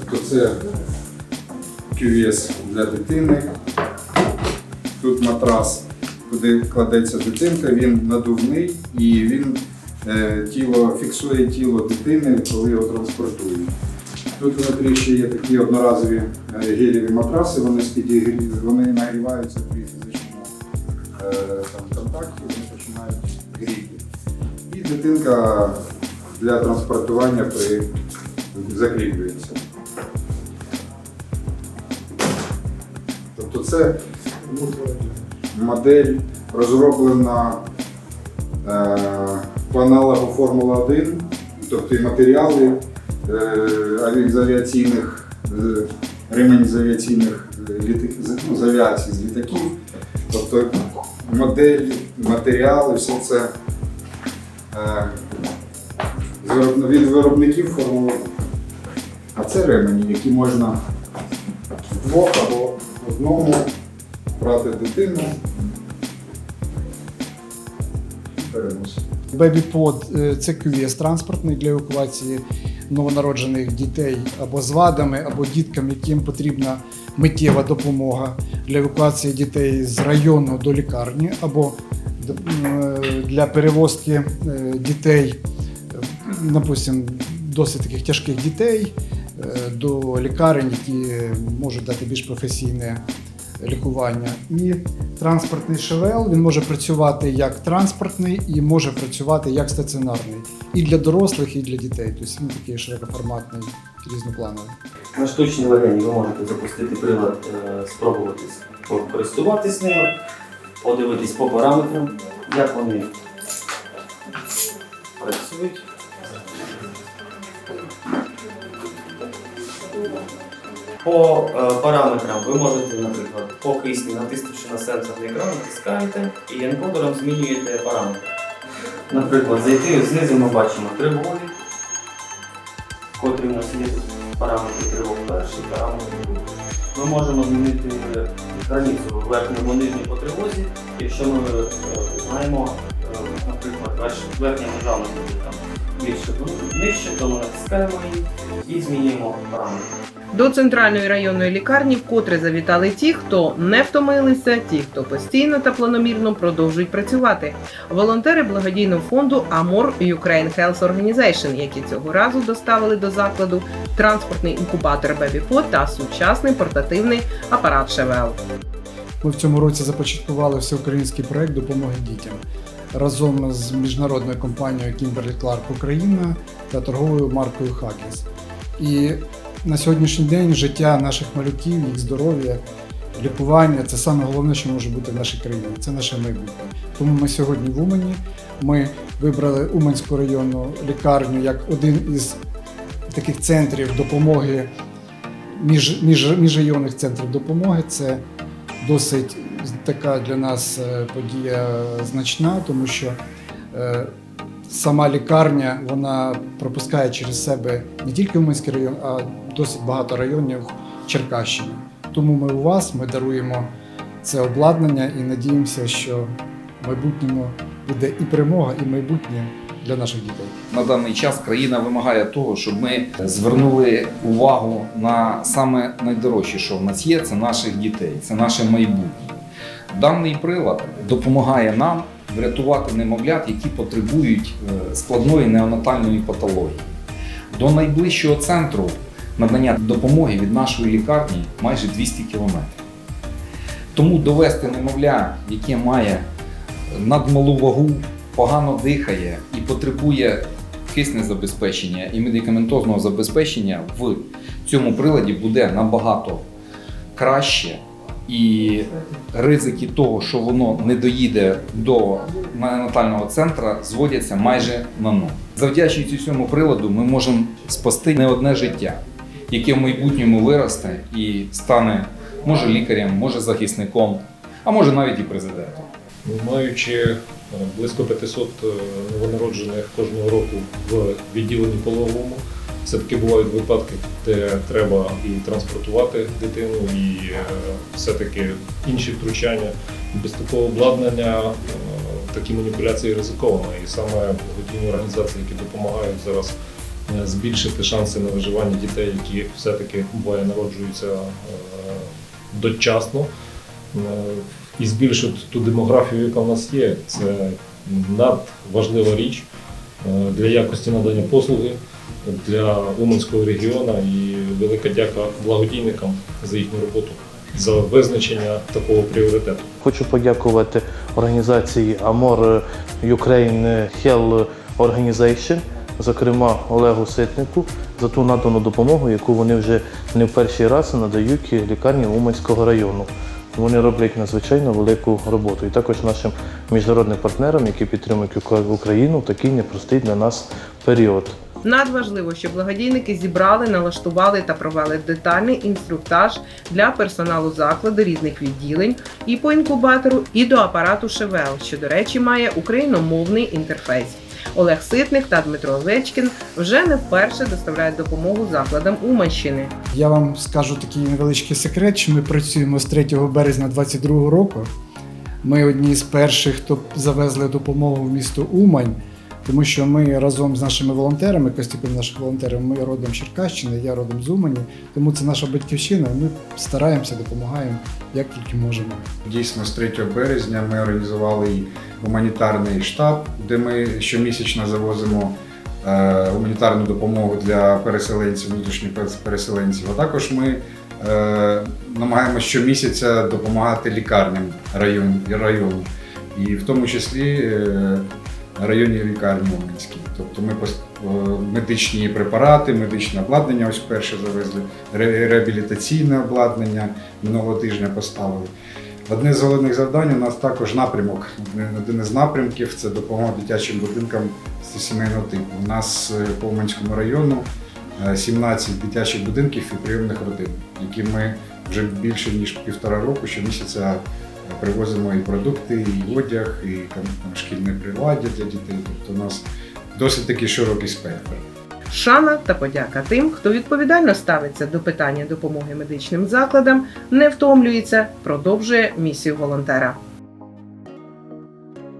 Тобто це QVS для дитини. Тут матрас, куди кладеться дитинка, він надувний і він е, тіло, фіксує тіло дитини, коли його транспортують. Тут внутрі ще є такі одноразові е, гелєві матраси, вони, вони нагріваються при фізичному е, там, контакті, вони починають гріти. І дитинка для транспортування при... закріплюється. Тобто це модель розроблена е, по аналогу Формула 1, тобто матеріали е, з авіаційних, е, ремень з авіаційних літ- з- ну, з авіації, з літаків. Тобто модель, матеріали, все це е, від виробників Формула 1. А це ремені, які можна вдвох або одному брати дитину і переносити. Бебіпод це QVS транспортний для евакуації новонароджених дітей або з вадами, або діткам, яким потрібна миттєва допомога для евакуації дітей з району до лікарні, або е, для перевозки е, дітей, е, досить таких тяжких дітей до лікарень, які можуть дати більш професійне лікування. І транспортний шевел він може працювати як транспортний і може працювати як стаціонарний. І для дорослих, і для дітей. Тобто він такий широкоформатний, різноплановий. На штучній легені ви можете запустити прилад, е, спробувати користуватись ним, подивитись по параметрам, як вони працюють. По е, параметрам ви можете, наприклад, по кисню, натиснувши на сенсорний екран, натискаєте і енкодером змінюєте параметри. Наприклад, зайти знизу ми бачимо тривоги, котрі у нас є параметри тривог перший, параметр другий. Ми можемо змінити границю верхньому нижній по тривозі, якщо ми е, знаємо, е, наприклад, верхня межа у там нижче, то ми натискаємо її і змінюємо параметри. До центральної районної лікарні вкотре завітали ті, хто не втомилися, ті, хто постійно та планомірно продовжують працювати. Волонтери благодійного фонду Amor Ukraine Health Organization, які цього разу доставили до закладу транспортний інкубатор BabyPod та сучасний портативний апарат Шевел. Ми в цьому році започаткували всеукраїнський проект допомоги дітям разом з міжнародною компанією Kimberly Clark Україна та торговою маркою Huggies. І на сьогоднішній день життя наших малюків, їх здоров'я, лікування це саме головне, що може бути в нашій країні. Це наше майбутнє. Тому ми сьогодні в Умані. Ми вибрали Уманську районну лікарню як один із таких центрів допомоги, між, між, міжрайонних центрів допомоги. Це досить така для нас е, подія значна, тому що е, сама лікарня вона пропускає через себе не тільки Уманський район, а досить багато районів Черкащини. Тому ми у вас ми даруємо це обладнання і надіємося, що в майбутньому буде і перемога, і майбутнє для наших дітей. На даний час країна вимагає того, щоб ми звернули увагу на саме найдорожче, що в нас є, це наших дітей, це наше майбутнє. Даний прилад допомагає нам врятувати немовлят, які потребують е, складної неонатальної патології. До найближчого центру надання допомоги від нашої лікарні майже 200 кілометрів. Тому довести немовля, яке має надмалу вагу, погано дихає і потребує кисне забезпечення і медикаментозного забезпечення в цьому приладі буде набагато краще. І ризики того, що воно не доїде до неонатального центру, зводяться майже на нуль. Завдячуючи цьому приладу, ми можемо спасти не одне життя, яке в майбутньому виросте і стане може лікарем, може захисником, а може навіть і президентом. Маючи е, близько 500 е, новонароджених кожного року в відділенні пологовому, все-таки бувають випадки, де треба і транспортувати дитину, і е, все-таки інші втручання. Без такого обладнання е, такі маніпуляції ризиковані. І саме благодійні організації, які допомагають зараз е, збільшити шанси на виживання дітей, які все-таки буває народжуються дочасно, і збільшити ту демографію, яка в нас є. Це надважлива річ для якості надання послуги для Уманського регіону і велика дяка благодійникам за їхню роботу, за визначення такого пріоритету. Хочу подякувати організації Amor Ukraine Health Organization, зокрема Олегу Ситнику, за ту надану допомогу, яку вони вже не в перший раз надають лікарні Уманського району. Вони роблять надзвичайно велику роботу. І також нашим міжнародним партнерам, які підтримують Україну в такий непростий для нас період. Надважливо, що благодійники зібрали, налаштували та провели детальний інструктаж для персоналу закладу різних відділень і по інкубатору, і до апарату ШВЛ, що, до речі, має україномовний інтерфейс. Олег Ситник та Дмитро Овечкін вже не вперше доставляють допомогу закладам Уманщини. Я вам скажу такий невеличкий секрет, що ми працюємо з 3 березня 2022 року. Ми одні з перших, хто завезли допомогу в місто Умань, тому що ми разом з нашими волонтерами, Костюком наших волонтерів, ми родом з Черкащини, я родом з Умані, тому це наша батьківщина. Ми стараємося, допомагаємо як тільки можемо. Дійсно, з 3 березня ми організували гуманітарний штаб, де ми щомісячно завозимо е, гуманітарну допомогу для переселенців, внутрішніх переселенців. А також ми е, намагаємося щомісяця допомагати лікарням район, району, і в тому числі е, районній лікарні Уманській. Тобто ми е, медичні препарати, медичне обладнання ось перше завезли, реабілітаційне обладнання минулого тижня поставили. Одне з головних завдань у нас також напрямок. Один із напрямків це допомога дитячим будинкам сімейного типу. У нас е, по Уманському району е, 17 дитячих будинків і прийомних родин, які ми вже більше ніж півтора року щомісяця е, привозимо і продукти, і одяг, і там, шкільне приладдя для дітей. Тобто у нас досить такий широкий спектр. Шана та подяка тим, хто відповідально ставиться до питання допомоги медичним закладам, не втомлюється, продовжує місію волонтера.